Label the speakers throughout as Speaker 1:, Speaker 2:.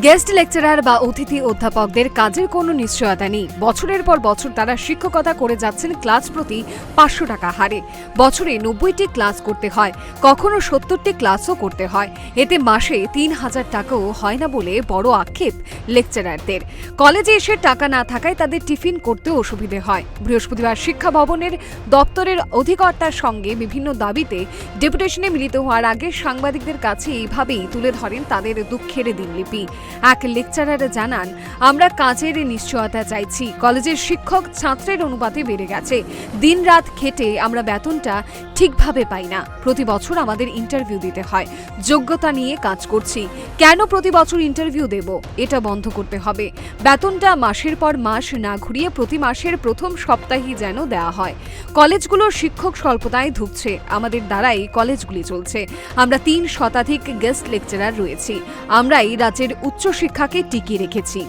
Speaker 1: Guest lecturer বা অতিথি অধ্যাপকদের কাজের কোনো নিশ্চয়তা নেই। বছরের পর বছর তারা শিক্ষকতা করে যাচ্ছেন ক্লাস প্রতি পাঁচশো টাকা হারে। বছরে নব্বইটি ক্লাস করতে হয়, কখনো সত্তরটি ক্লাসও করতে হয়। এতে মাসে তিন হাজার টাকাও হয় না বলে বড় আক্ষেপ লেকচারারদের। কলেজে এসে টাকা না থাকায় তাদের টিফিন করতেও অসুবিধে হয়। বৃহস্পতিবার শিক্ষা ভবনের দপ্তরের অধিকর্তার সঙ্গে বিভিন্ন দাবিতে ডেপুটেশনে মিলিত হওয়ার আগে সাংবাদিকদের কাছে এইভাবেই তুলে ধরেন তাদের দুঃখের দিনলিপি। এক লেকচারার জানান, আমরা কাজের নিশ্চয়তা চাইছি। কলেজের শিক্ষক ছাত্রের অনুপাতে বেড়ে গেছে। দিনরাত খেটে আমরা বেতনটা ঠিকভাবে পাই না। প্রতি বছর আমাদের ইন্টারভিউ দিতে হয়। যোগ্যতা নিয়ে কাজ করছি। কেন প্রতি বছর ইন্টারভিউ দেব? এটা বন্ধ করতে হবে। বেতনটা মাসের পর মাস না ঘুরিয়ে প্রতি মাসের প্রথম সপ্তাহেই যেন দেওয়া হয়। কলেজগুলোর শিক্ষক স্বল্পতায় ধুকছে। আমাদের দ্বারাই কলেজগুলি চলছে। আমরা তিন শতাধিক গেস্ট লেকচারার রয়েছি। আমরাই রাজ্যের উচ্চশিক্ষাকে টিকিয়ে রেখেছি।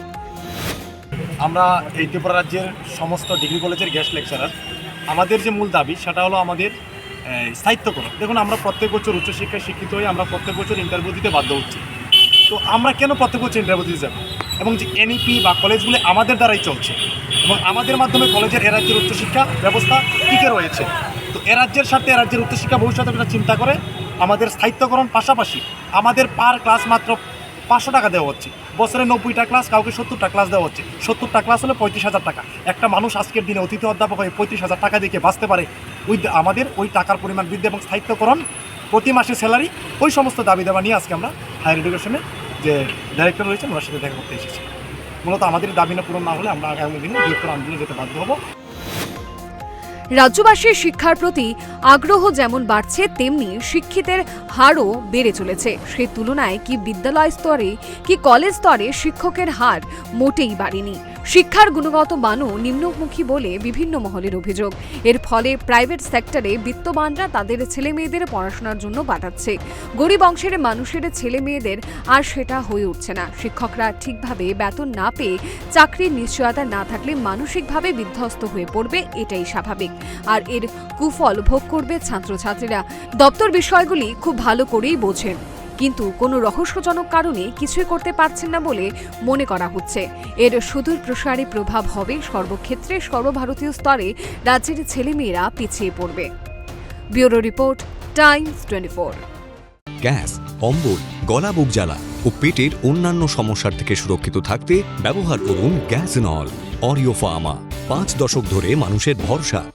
Speaker 2: আমরা এই ত্রিপুরা রাজ্যের সমস্ত ডিগ্রি কলেজের গেস্ট লেকচারার আমাদের যে মূল দাবি, সেটা হলো আমাদের স্থায়িত্বকরণ দেখুন, আমরা প্রত্যেক বছর উচ্চশিক্ষায় শিক্ষিত হয়ে আমরা প্রত্যেক বছর ইন্টারভিউ দিতে বাধ্য হচ্ছি। তো আমরা কেন প্রত্যেক বছর ইন্টারভিউ দিতে যাব? এবং যে এনইপি বা কলেজগুলি আমাদের দ্বারাই চলছে, এবং আমাদের মাধ্যমে কলেজের এ রাজ্যের উচ্চশিক্ষা ব্যবস্থা টিকে রয়েছে। তো এ রাজ্যের সাথে এ রাজ্যের উচ্চশিক্ষা ভবিষ্যতে চিন্তা করে, আমাদের স্থায়িত্বকরণ পাশাপাশি আমাদের পার ক্লাস মাত্র পাঁচশো টাকা দেওয়া হচ্ছে। বছরে নব্বইটা ক্লাস কাউকে সত্তরটা ক্লাস দেওয়া হচ্ছে। সত্তরটা ক্লাস হলে পঁয়ত্রিশ হাজার টাকা। একটা মানুষ আজকের দিনে অতিথি অধ্যাপক হয়ে পঁয়ত্রিশ হাজার টাকা দিয়ে বাঁচতে পারে? ওই আমাদের ওই টাকার পরিমাণ বৃদ্ধি এবং স্থায়িত্বকরণ প্রতি মাসে স্যালারি ওই সমস্ত দাবি দেওয়া নিয়ে আজকে আমরা হায়ার এডুকেশনে যে ডাইরেক্টর রয়েছেন, ওনার সাথে দেখা করতে এসেছি। মূলত আমাদের দাবি না পূরণ না হলে আমরা আগামী দিনে বৃহত্তর আন্দোলনে যেতে বাধ্য হব।
Speaker 1: রাজ্যবাসীর শিক্ষার প্রতি আগ্রহ যেমন বাড়ছে, তেমনি শিক্ষিতের হারও বেড়ে চলেছে। সে তুলনায় কি বিদ্যালয় স্তরে, কি কলেজ স্তরে শিক্ষকের হার মোটেই বাড়েনি। শিক্ষার গুণগত মানও নিম্নমুখী বলে বিভিন্ন মহলের অভিযোগ। এর ফলে প্রাইভেট সেক্টরে বিত্তবানরা তাদের ছেলে মেয়েদের পড়াশোনার জন্য পাঠাচ্ছে গরিব অংশের মানুষের ছেলে মেয়েদের আর সেটা হয়ে উঠছে না। শিক্ষকরা ঠিকভাবে বেতন না পেয়ে চাকরির নিশ্চয়তা না থাকলে মানসিকভাবে বিধ্বস্ত হয়ে পড়বে এটাই স্বাভাবিক। আর এর কুফল ভোগ করবে ছাত্রছাত্রীরা। দপ্তর বিষয়গুলি খুব ভালো করেই বোঝেন। কিন্তু কোনো রহস্যজনক কারণে কিছুই করতে পারছেন না বলে মনে করা হচ্ছে। এর সুদূর প্রসারী প্রভাব হবে সর্বক্ষেত্রে সর্বভারতীয় স্তরে রাজ্যের ছেলেমেয়েরা পিছিয়ে পড়বে। Bureau report, Times twenty
Speaker 3: gas, অম্বল, গলা বুক জ্বালা ও পেটের অন্যান্য সমস্যার থেকে সুরক্ষিত থাকতে ব্যবহার করুন গ্যাস নল, অরিও ফার্মা। পাঁচ দশক ধরে মানুষের ভরসা।